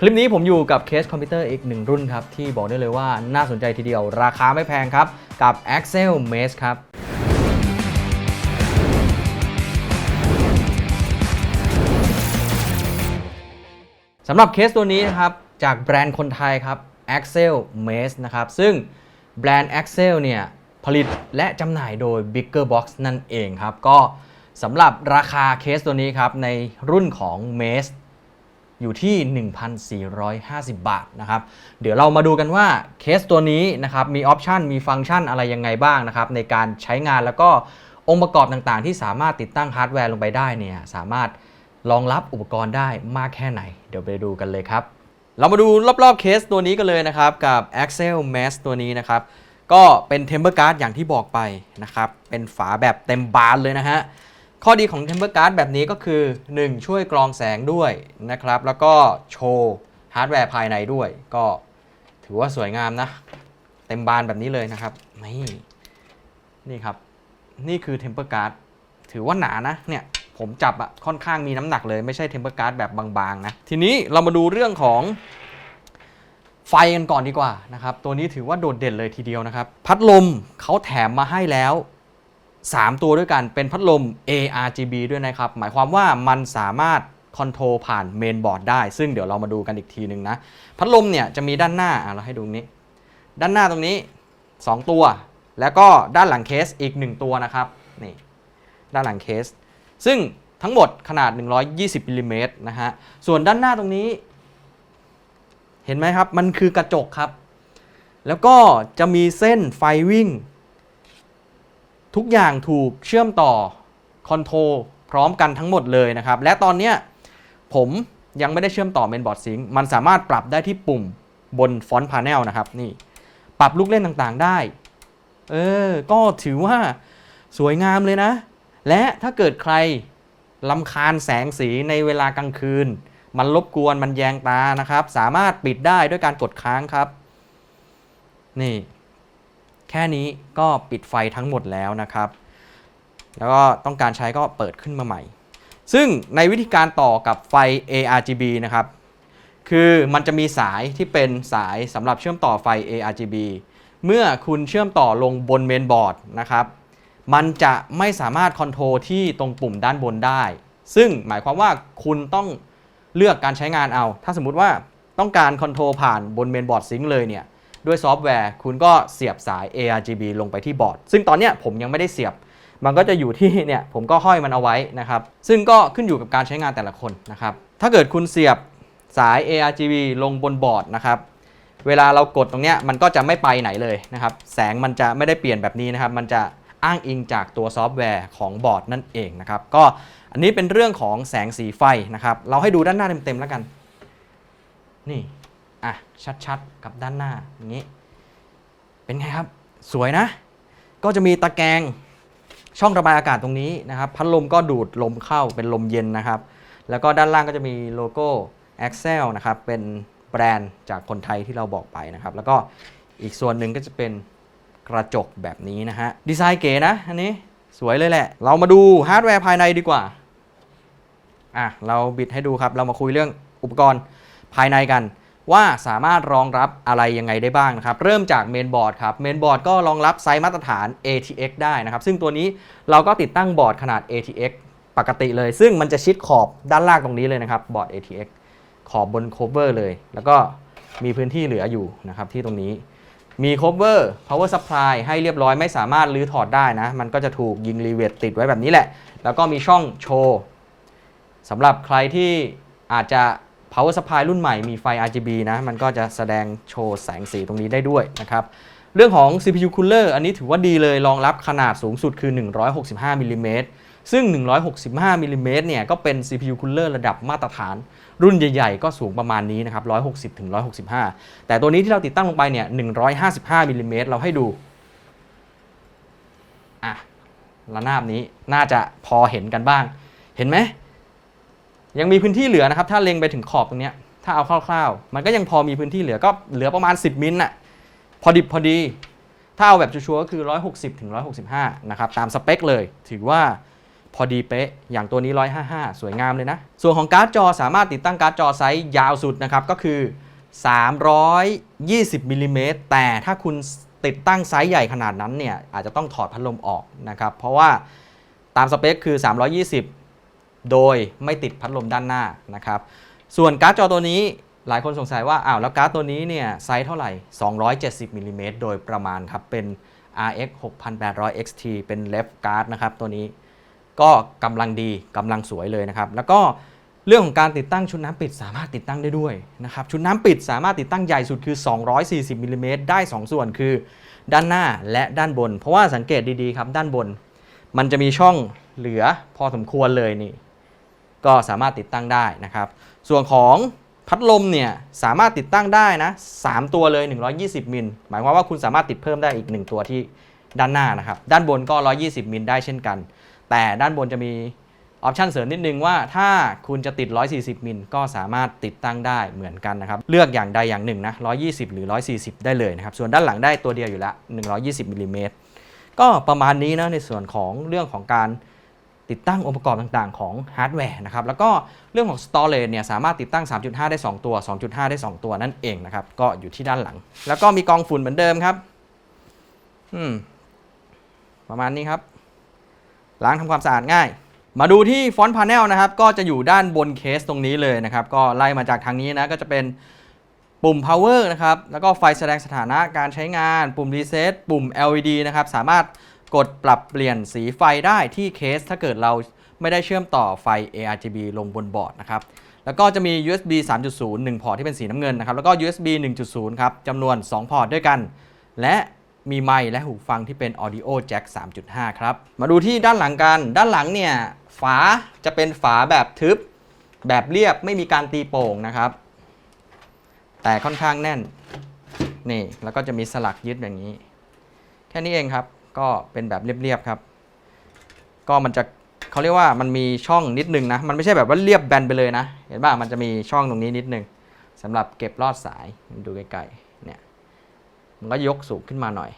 คลิปนี้ผมอยู่กับเคสคอมพิวเตอร์อีกหนึ่งรุ่นครับ ที่บอกได้เลยว่าน่าสนใจทีเดียว ราคาไม่แพงครับ กับ Axcel Maze ครับสำหรับเคสตัวนี้นะครับ จากแบรนด์คนไทยครับ Axcel Maze นะครับ ซึ่งแบรนด์ Axcel เนี่ยผลิตและจำหน่ายโดย Bigger Box นั่นเองครับ ก็สำหรับราคาเคสตัวนี้ครับ ในรุ่นของ Maze อยู่ที่ 1,450 บาทนะครับ เดี๋ยวเรามาดูกันว่าเคสตัวนี้นะครับมีออปชันมีฟังก์ชันอะไรยังไงบ้างนะครับในการใช้งานแล้วก็องค์ประกอบต่างๆ ที่สามารถติดตั้งฮาร์ดแวร์ลงไปได้เนี่ยสามารถรองรับอุปกรณ์ได้มากแค่ไหน เดี๋ยวไปดูกันเลยครับ เรามาดูรอบๆเคสตัวนี้กันเลยนะครับกับ Axel Max ตัวนี้นะครับก็เป็น Temper Guard อย่างที่บอกไปนะครับเป็นฝาแบบเต็มบานเลยนะฮะ ข้อดีของ Temper Guard แบบนี้ก็คือ 1 ช่วยกรองแสงด้วยนะครับ แล้วก็โชว์ฮาร์ดแวร์ภายในด้วย ก็ถือว่าสวยงามนะ เต็มบานแบบนี้เลยนะครับ นี่นี่ครับ นี่คือ Temper Guard ถือว่าหนานะเนี่ยผมจับอะค่อนข้างมีน้ำหนักเลยไม่ใช่ Temper Guard แบบบางๆนะ ทีนี้เรามาดูเรื่องของไฟกันก่อนดีกว่านะครับ ตัวนี้ถือว่าโดดเด่นเลยทีเดียวนะครับ พัดลมเขาแถมมาให้แล้ว 3 ตัวด้วยกันเป็นพัดลม ARGB ด้วยนะครับ หมายความว่ามันสามารถคอนโทรลผ่านเมนบอร์ดได้ ซึ่งเดี๋ยวเรามาดูกันอีกทีหนึ่งนะ พัดลมเนี่ยจะมีด้านหน้าเราให้ดูนี้ ด้านหน้าตรงนี้ 2 ตัว แล้วก็ด้านหลังเคสอีก 1 ตัวนะครับนี่ด้านหลังเคส ซึ่งทั้งหมดขนาด 120มิลลิเมตรนะฮะส่วนด้านหน้าตรงนี้ เห็นไหมครับ มันคือกระจกครับ แล้วก็จะมีเส้นไฟวิ่ง ทุกอย่างถูกเชื่อมต่อคอนโทรพร้อมกันทั้งหมดเลยนะครับ และตอนนี้ผมยังไม่ได้เชื่อมต่อเมนบอร์ดซิงมันสามารถปรับได้ที่ปุ่มบนฟอนต์พา n e l นะครับนี่ปรับลูกเล่นต่างๆได้ เออ ก็ถือว่าสวยงามเลยนะ และถ้าเกิดใครลำคาญแสงสีในเวลากลางคืน มันรบกวนมันแยงตานะครับ สามารถปิดได้ด้วยการกดค้างครับ นี่ แค่นี้ก็ปิดไฟทั้งหมดแล้วนะครับ แล้วก็ต้องการใช้ก็เปิดขึ้นมาใหม่ ซึ่งในวิธีการต่อกับไฟ ARGB นะครับ คือมันจะมีสายที่เป็นสายสำหรับเชื่อมต่อไฟ ARGB เมื่อคุณเชื่อมต่อลงบนเมนบอร์ดนะครับ มันจะไม่สามารถคอนโทรลที่ตรงปุ่มด้านบนได้ ซึ่งหมายความว่าคุณต้องเลือกการใช้งานเอา ถ้าสมมุติว่าต้องการคอนโทรลผ่านบนเมนบอร์ดซิงค์เลยเนี่ย ด้วยซอฟต์แวร์ คุณก็เสียบสาย ARGB ลงไปที่บอร์ด ซึ่งตอนเนี้ยผมยังไม่ได้เสียบ มันก็จะอยู่ที่เนี่ยผมก็ห้อยมันเอาไว้นะครับ ซึ่งก็ขึ้นอยู่กับการใช้งานแต่ละคนนะครับ ถ้าเกิดคุณเสียบสาย ARGB ลงบนบอร์ดนะครับเวลาเรากดตรงเนี้ยมันก็จะไม่ไปไหนเลยนะครับ แสงมันจะไม่ได้เปลี่ยนแบบนี้นะครับ มันจะอ้างอิงจากตัวซอฟต์แวร์ของบอร์ดนั่นเองนะครับ ก็อันนี้เป็นเรื่องของแสงสีไฟนะครับ เราให้ดูด้านหน้าเต็มๆแล้วกัน นี่ อะ ชัดๆ กับด้านหน้าอย่างนี้ เป็นไงครับ สวยนะ ก็จะมีตะแกรงช่องระบายอากาศตรงนี้นะครับ พัดลมก็ดูดลมเข้าเป็นลมเย็นนะครับ แล้วก็ด้านล่างก็จะมีโลโก้ Axel นะครับ เป็นแบรนด์จากคนไทยที่เราบอกไปนะครับ แล้วก็อีกส่วนหนึ่งก็จะเป็นกระจกแบบนี้นะฮะ ดีไซน์เก๋นะ อันนี้สวยเลยแหละ เรามาดูฮาร์ดแวร์ภายในดีกว่า อะ เราบิดให้ดูครับ เรามาคุยเรื่องอุปกรณ์ภายในกัน ว่าสามารถรองรับอะไรยังไงได้บ้างนะครับ เริ่มจากเมนบอร์ดครับ เมนบอร์ดก็รองรับไซส์มาตรฐาน ATX ได้นะครับ ซึ่งตัวนี้เราก็ติดตั้งบอร์ดขนาด ATX ปกติเลย ซึ่งมันจะชิดขอบด้านล่างตรงนี้เลยนะครับ บอร์ด ATX ขอบบนโคเวอร์เลย แล้วก็มีพื้นที่เหลืออยู่นะครับที่ตรงนี้ มีโคเวอร์ power supply ให้เรียบร้อยไม่สามารถรื้อถอดได้นะ มันก็จะถูกยิงรีเวทติดไว้แบบนี้แหละ แล้วก็มีช่องโชว์สำหรับใครที่อาจจะ power supply รุ่นใหม่มีไฟ RGB นะ มันก็จะแสดงโชว์แสงสีตรงนี้ได้ด้วยนะครับ เรื่องของ CPU cooler อันนี้ถือว่าดีเลย รองรับขนาดสูงสุดคือ 165มิลลิเมตรซึ่ง 165มิลลิเมตรเนี่ย ก็เป็น CPU cooler ระดับมาตรฐาน รุ่นใหญ่ๆ ก็สูงประมาณนี้นะครับ 160ถึง165 แต่ตัวนี้ที่เราติดตั้งลงไปเนี่ย 155มิลลิเมตรเราให้ดู อะระนาบนี้น่าจะพอเห็นกันบ้าง เห็นไหม ยังมีพื้นที่เหลือนะครับ ถ้าเล็งไปถึงขอบตรงนี้ถ้าเอาคร่าวๆ มันก็ยังพอมีพื้นที่เหลือก็เหลือประมาณ 10 มิลน่ะพอดิบพอดี ถ้าเอาแบบชัวร์ก็คือ 160ถึง165 นะครับ ตามสเปคเลย ถือว่าพอดีเป๊ะ อย่างตัวนี้ 155 สวยงามเลยนะ ส่วนของการ์ดจอสามารถติดตั้งการ์ดจอไซส์ยาวสุดนะครับ ก็คือ 320มิลลิเมตรแต่ถ้าคุณติดตั้งไซส์ใหญ่ขนาดนั้นเนี่ยอาจจะต้องถอดพัดลมออกนะครับ เพราะว่าตามสเปคคือ 320 โดยไม่ติดพัดลมด้านหน้านะครับ ส่วนการ์ดจอตัวนี้หลายคนสงสัยว่าอ้าวแล้วการ์ดตัวนี้เนี่ยไซส์เท่าไหร่ 270มิลลิเมตรโดยประมาณครับ เป็น RX 6800 XT เป็น left guard นะครับตัวนี้ก็กำลังดีกำลังสวยเลยนะครับ แล้วก็เรื่องของการติดตั้งชุดน้ำปิดสามารถติดตั้งได้ด้วยนะครับชุดน้ำปิดสามารถติดตั้งใหญ่สุดคือ 240มิลลิเมตรได้ 2 ส่วนคือ ด้านหน้าและด้านบน เพราะว่าสังเกตดีๆครับด้านบน มันจะมีช่องเหลือพอสมควรเลยนี่ ก็สามารถติดตั้งได้นะครับ ส่วนของพัดลมเนี่ยสามารถติดตั้งได้นะ3ตัวเลย 120 มิล หมายความว่าคุณสามารถติดเพิ่มได้อีก 1 ตัวที่ด้านหน้านะครับ ด้านบนก็ 120 มิลได้เช่นกัน แต่ด้านบนจะมีออปชันเสริมนิดนึงว่าถ้าคุณจะติด 140 มิลก็สามารถติดตั้งได้เหมือนกันนะครับ เลือกอย่างใดอย่างหนึ่งนะ 120 หรือ 140 ได้เลยนะครับ ส่วนด้านหลังได้ตัวเดียวอยู่ล้ว120มิลลิเมตรก็ประมาณนี้นะในส่วนของเรื่องของการ ติดตั้งองค์ประกอบต่างๆ ของฮาร์ดแวร์นะครับแล้วก็เรื่องของ storage เนี่ยสามารถติดตั้ง 3.5 ได้ 2 ตัว 2.5 ได้ 2 ตัวนั่นเองนะครับก็อยู่ที่ด้านหลัง แล้วก็มีกองฝุ่นเหมือนเดิมครับอืมประมาณนี้ครับ ล้างทำความสะอาดง่าย มาดูที่ฟอนต์พาเนลนะครับก็จะอยู่ด้านบนเคสตรงนี้เลยนะครับก็ไล่มาจากทางนี้นะก็จะเป็นปุ่ม power นะครับ แล้วก็ไฟแสดงสถานะการใช้งาน ปุ่ม reset ปุ่ม LED นะครับ สามารถ กดปรับเปลี่ยนสีไฟได้ที่เคส ถ้าเกิดเราไม่ได้เชื่อมต่อไฟ ARGB ลงบนบอร์ดนะครับ แล้วก็จะมี USB 3.0 1 พอร์ตที่เป็นสีน้ำเงินนะครับ แล้วก็ USB 1.0 ครับจำนวน 2 พอร์ตด้วยกัน และมีไมค์และหูฟังที่เป็น Audio Jack 3.5 ครับ มาดูที่ด้านหลังกัน ด้านหลังเนี่ย ฝาจะเป็นฝาแบบทึบ แบบเรียบไม่มีการตีโป่งนะครับ แต่ค่อนข้างแน่น นี่ แล้วก็จะมีสลักยึดอย่างนี้ แค่นี้เองครับ ก็เป็นแบบเรียบๆครับ ก็มันจะเขาเรียกว่ามันมีช่องนิดนึงนะ มันไม่ใช่แบบว่าเรียบแบนไปเลยนะ เห็นป่ะมันจะมีช่องตรงนี้นิดนึงสำหรับเก็บลอดสายดูใกลๆเนี่ยมันก็ยกสูงขึ้นมาหน่อย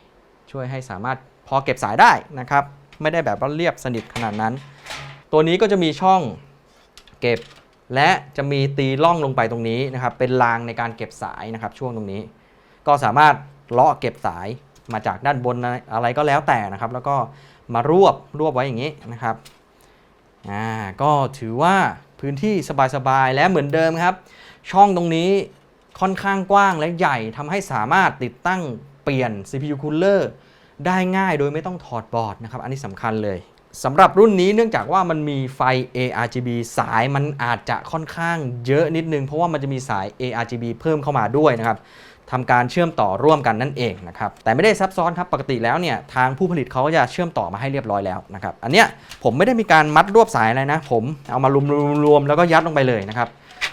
ช่วยให้สามารถพอเก็บสายได้นะครับ ไม่ได้แบบว่าเรียบสนิทขนาดนั้น ตัวนี้ก็จะมีช่องเก็บและจะมีตีล่องลงไปตรงนี้นะครับ เป็นรางในการเก็บสายนะครับ ช่วงตรงนี้ ก็สามารถเลาะเก็บสาย มาจากด้านบนอะไรก็แล้วแต่นะครับ แล้วก็มารวบรวบไว้อย่างนี้นะครับอ่าก็ถือว่าพื้นที่สบายๆและเหมือนเดิมครับ ช่องตรงนี้ค่อนข้างกว้างและใหญ่ทำให้สามารถติดตั้งเปลี่ยน CPU cooler ได้ง่ายโดยไม่ต้องถอดบอร์ดนะครับ อันนี้สำคัญเลยสำหรับรุ่นนี้เนื่องจากว่ามันมีไฟ ARGB สายมันอาจจะค่อนข้างเยอะนิดนึง เพราะว่ามันจะมีสาย ARGB เพิ่มเข้ามาด้วยนะครับ ทำการเชื่อมต่อร่วมกันนั่นเองนะครับแต่ไม่ได้ซับซ้อนครับปกติแล้วเนี่ยทางผู้ผลิตเขาก็จะเชื่อมต่อมาให้เรียบร้อยแล้วนะครับอันเนี้ยผมไม่ได้มีการมัดรวบสายอะไรนะ ผมเอามารวมๆแล้วก็ยัดลงไปเลยนะครับ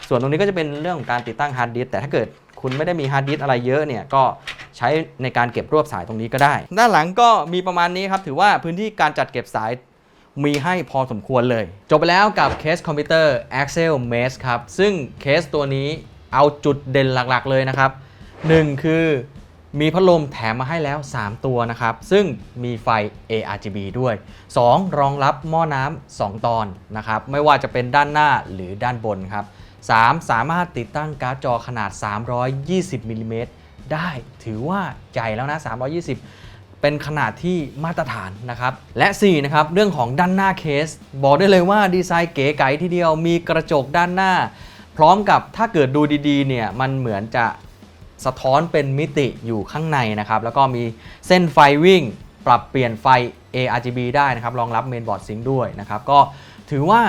ส่วนตรงนี้ก็จะเป็นเรื่องของการติดตั้งฮาร์ดดิสก์แต่ถ้าเกิดคุณไม่ได้มีฮาร์ดดิสก์อะไรเยอะเนี่ยก็ใช้ในการเก็บรวบสายตรงนี้ก็ได้ ด้านหลังก็มีประมาณนี้ครับถือว่าพื้นที่การจัดเก็บสายมีให้พอสมควรเลย จบไปแล้วกับเคสคอมพิวเตอร์ Axel Maze ครับ ซึ่งเคสตัวนี้เอาจุดเด่นหลักๆเลยนะครับ 1 คือมีพัดลมแถมมาให้แล้ว 3 ตัวนะครับ ซึ่งมีไฟ ARGB ด้วย 2. รองรับหม้อน้ำ2 ตอนนะครับ ไม่ว่าจะเป็นด้านหน้าหรือด้านบนครับ 3. สามารถติดตั้งการ์ดจอขนาด 320มิลลิเมตรได้ถือว่าใหญ่แล้วนะ 320 เป็นขนาดที่มาตรฐานนะครับ และ 4 นะครับ เรื่องของด้านหน้าเคส บอกได้เลยว่าดีไซน์เก๋ไก๋ทีเดียวมีกระจกด้านหน้า พร้อมกับถ้าเกิดดูดีๆเนี่ยมันเหมือนจะ สะท้อนเป็นมิติอยู่ข้างในนะครับ แล้วก็มีเส้นไฟวิ่ง ปรับเปลี่ยนไฟ ARGB ได้นะครับ รองรับเมนบอร์ดซิงด้วยนะครับ ก็ถือว่า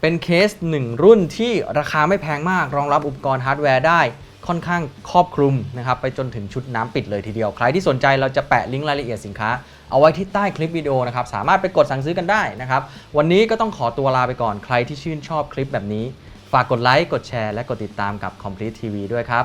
เป็นเคสหนึ่งรุ่นที่ราคาไม่แพงมาก รองรับอุปกรณ์ฮาร์ดแวร์ได้ค่อนข้างครอบคลุมนะครับ ไปจนถึงชุดน้ำปิดเลยทีเดียว ใครที่สนใจเราจะแปะลิงก์รายละเอียดสินค้า เอาไว้ที่ใต้คลิปวิดีโอนะครับ สามารถไปกดสั่งซื้อกันได้นะครับ วันนี้ก็ต้องขอตัวลาไปก่อน ใครที่ชื่นชอบคลิปแบบนี้ ฝากกดไลค์ กดแชร์ และกดติดตามกับ Complete TV ด้วยครับ